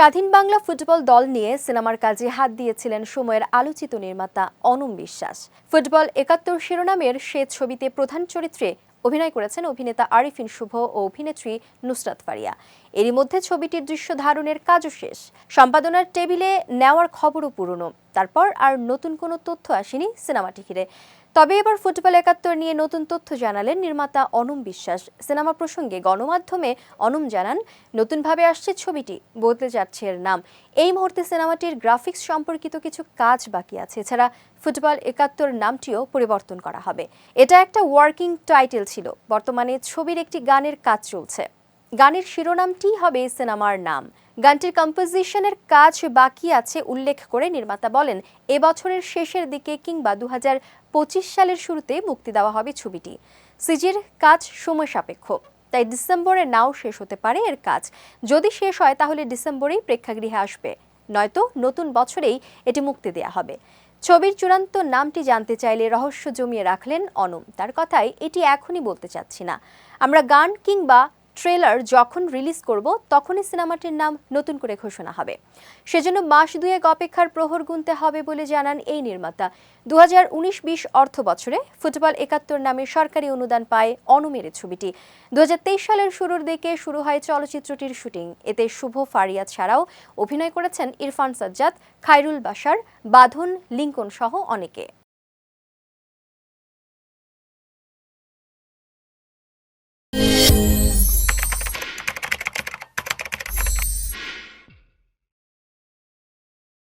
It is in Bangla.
স্বাধীন বাংলা ফুটবল দল নিয়ে সিনেমার কাজে হাত দিয়েছিলেন সময়ের আলোচিত নির্মাতা অনম বিশ্বাস। ফুটবল একাত্তর শিরোনামের সে ছবিতে প্রধান চরিত্রে অভিনয় করেছেন অভিনেতা আরিফিন শুভ ও অভিনেত্রী নুসরাত ফারিয়া। এরই মধ্যে ছবিটির দৃশ্য ধারণের কাজও শেষ। সম্পাদনার টেবিলে নেওয়ার খবরও পুরনো। তারপর আর নতুন কোনো তথ্য আসেনি সিনেমাটি ঘিরে তবে এবার ফুটবল একাত্তর নিয়ে নতুন তথ্য জানালেন নির্মাতা অনম বিশ্বাস। সিনেমা প্রসঙ্গে গণমাধ্যমে অনম জানান, নতুনভাবে আসছে ছবিটি, বদলে যাচ্ছে এর নাম। এই মুহূর্তে সিনেমাটির গ্রাফিক্স সম্পর্কিত কিছু কাজ বাকি আছে। এছাড়া ফুটবল একাত্তর নামটিও পরিবর্তন করা হবে। এটা একটা ওয়ার্কিং টাইটেল ছিল। বর্তমানে ছবির একটি গানের কাজ চলছে। গানের শিরোনামটি হবে সিনেমার নাম। গানটির কম্পোজিশনের কাজ বাকি আছে, উল্লেখ করে নির্মাতা বলেন, এবছরের শেষের দিকে কিংবা দু পঁচিশ সালের শুরুতে মুক্তি দেওয়া হবে ছবিটি। সিজির কাজ সময় সাপেক্ষ, তাই ডিসেম্বরে নাও শেষ হতে পারে এর কাজ। যদি শেষ হয়, তাহলে ডিসেম্বরেই প্রেক্ষাগৃহে আসবে। নয়তো নতুন বছরেই এটি মুক্তি দেওয়া হবে। ছবির চূড়ান্ত নামটি জানতে চাইলে রহস্য জমিয়ে রাখলেন অনম। তার কথায় এটি এখনই বলতে চাচ্ছি না। আমরা গান কিংবা ট্রেলার যখন রিলিজ করব, তখনই সিনেমাটির নাম নতুন করে ঘোষণা হবে। সেজন্য মাস দুয়েক অপেক্ষার প্রহর গুনতে হবে বলে জানান এই নির্মাতা। দু হাজার উনিশ বিশ অর্থ বছরে ফুটবল একাত্তর নামে সরকারি অনুদান পায় অনুমের ছবিটি। দু হাজার তেইশ সালের শুরুর দিকে শুরু হয় চলচ্চিত্রটির শুটিং। এতে শুভ ফারিয়া ছাড়াও অভিনয় করেছেন ইরফান সাজ্জাদ খাইরুল বাসার বাঁধন, লিঙ্কন সহ অনেকে।